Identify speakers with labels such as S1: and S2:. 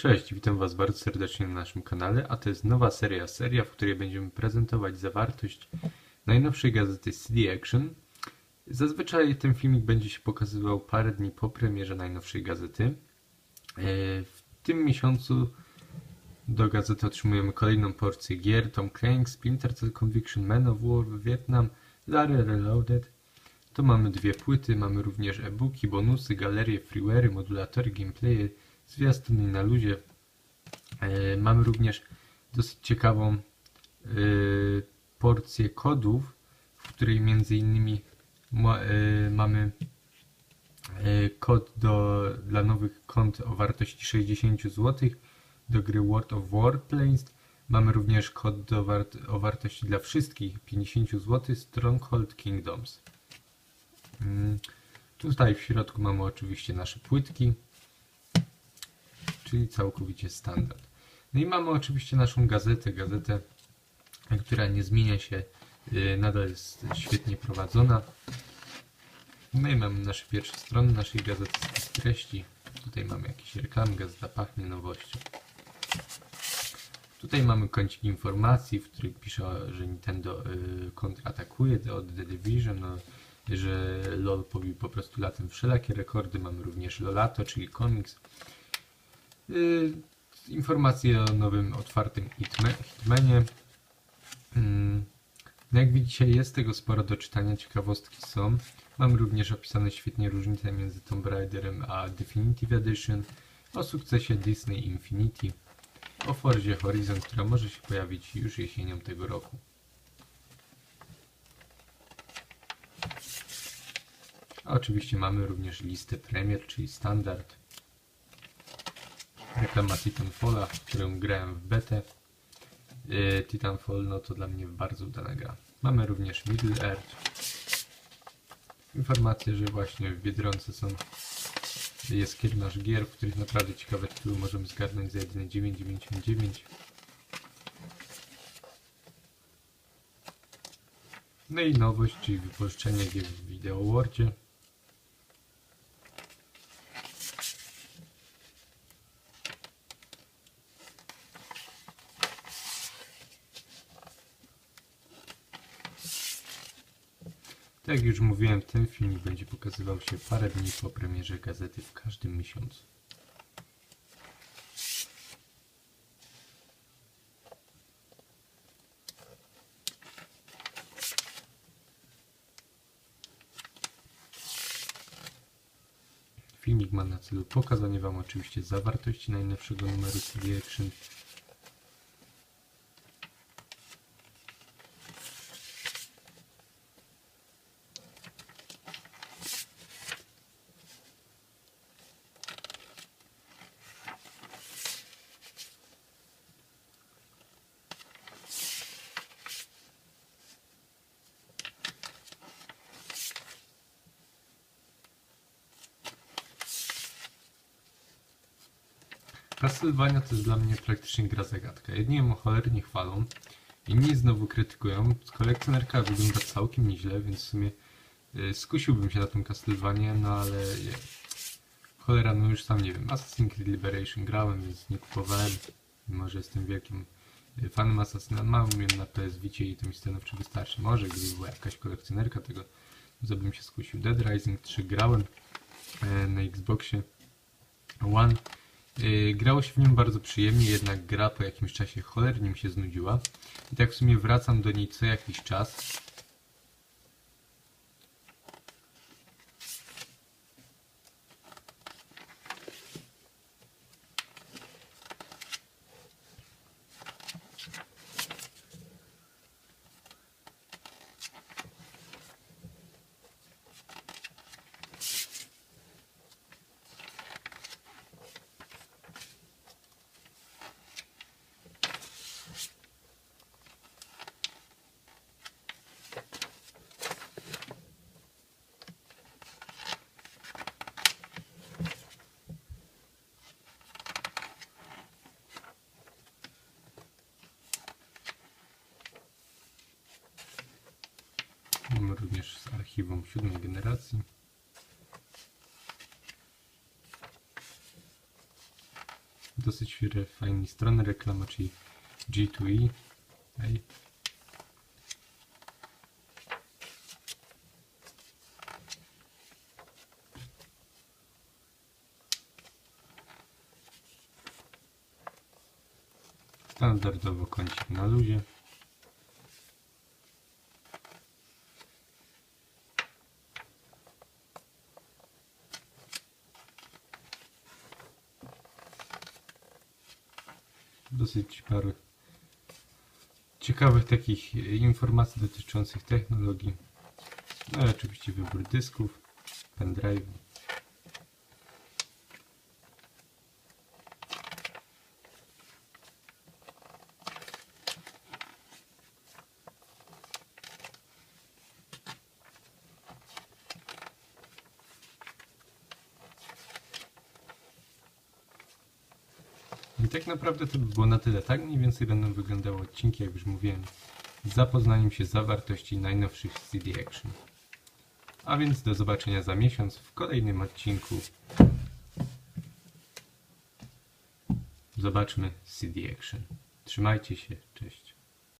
S1: Cześć, witam Was bardzo serdecznie na naszym kanale, a to jest nowa seria, seria, w której będziemy prezentować zawartość najnowszej gazety CD Action. Zazwyczaj ten filmik będzie się pokazywał parę dni po premierze najnowszej gazety. E, w tym miesiącu do gazety otrzymujemy kolejną porcję gier Tom Clank, Splinter Cell Conviction, Man of War, Vietnam, Larry Reloaded. Tu mamy dwie płyty, mamy również e-booki, bonusy, galerie, freeware'y, modulatory, gameplaye, zwiastuny na luzie. E, mamy również dosyć ciekawą e, porcję kodów, w której między innymi e, mamy kod do, dla nowych kont o wartości 60 zł do gry World of Warplanes. Mamy również kod do wart o wartości dla wszystkich 50 zł Stronghold Kingdoms. Mm, Tutaj w środku mamy oczywiście nasze płytki, czyli całkowicie standard. No i mamy oczywiście naszą gazetę, gazetę, która nie zmienia się, yy, nadal jest świetnie prowadzona. No i mamy nasze pierwsze strony naszej gazety z treści. Tutaj mamy jakieś reklamy, gazeta pachnie nowością. Tutaj mamy kącik informacji, w którym pisze, że Nintendo y, kontratakuje od The Division, no, że LOL pobił po prostu latem wszelakie rekordy. Mamy również Lolato, czyli komiks. Y, informacje o nowym otwartym Hitma- Hitmanie. Mm, jak widzicie jest tego sporo do czytania, ciekawostki są. Mam również opisane świetnie różnice między Tomb Raiderem a Definitive Edition, o sukcesie Disney Infinity, o Forzie Horizon, która może się pojawić już jesienią tego roku. A oczywiście mamy również listę premier, czyli standard. Reklama Titanfalla, w którą grałem w betę. Yy, Titanfall no to dla mnie bardzo udana gra. Mamy również Middle Earth. Informacje, że właśnie w Biedronce są jest kiermasz gier, w których naprawdę ciekawe tytuły możemy zgarnąć za jedyne 9,99. No i nowość, czyli wypożyczenie gier w Video Wordzie. Jak już mówiłem, ten filmik będzie pokazywał się parę dni po premierze gazety w każdym miesiącu. Filmik ma na celu pokazanie Wam oczywiście zawartości najnowszego numeru CD Action, Castlevania to jest dla mnie praktycznie gra zagadka. Jedni ją cholernie chwalą, inni znowu krytykują. Kolekcjonerka wygląda całkiem nieźle, więc w sumie y, skusiłbym się na tą Castlevanię, no ale nie. Cholera, no już sam nie wiem. Assassin's Creed Liberation grałem, więc nie kupowałem. Mimo, że jestem wielkim y, fanem Assassina. Mam ją na PS Vicie i to mi stanowczo wystarczy. Może gdyby była jakaś kolekcjonerka tego, to bym się skusił. Dead Rising 3 grałem e, na Xboxie One. Yy, grało się w nim bardzo przyjemnie, jednak gra po jakimś czasie cholernie mi się znudziła. I tak w sumie wracam do niej co jakiś czas. Mamy archiwum siódmej generacji. dosyć fajnie strony reklama, czyli G2E. Hej. Standardowo kącik na luzie. Dosyć parę ciekawych takich informacji dotyczących technologii. No i oczywiście wybór dysków, pendrive. I tak naprawdę to by było na tyle. Tak mniej więcej będą wyglądały odcinki, jak już mówiłem, z zapoznaniem się z zawartości najnowszych CD Action. A więc do zobaczenia za miesiąc w kolejnym odcinku. Zobaczmy CD Action. Trzymajcie się, cześć.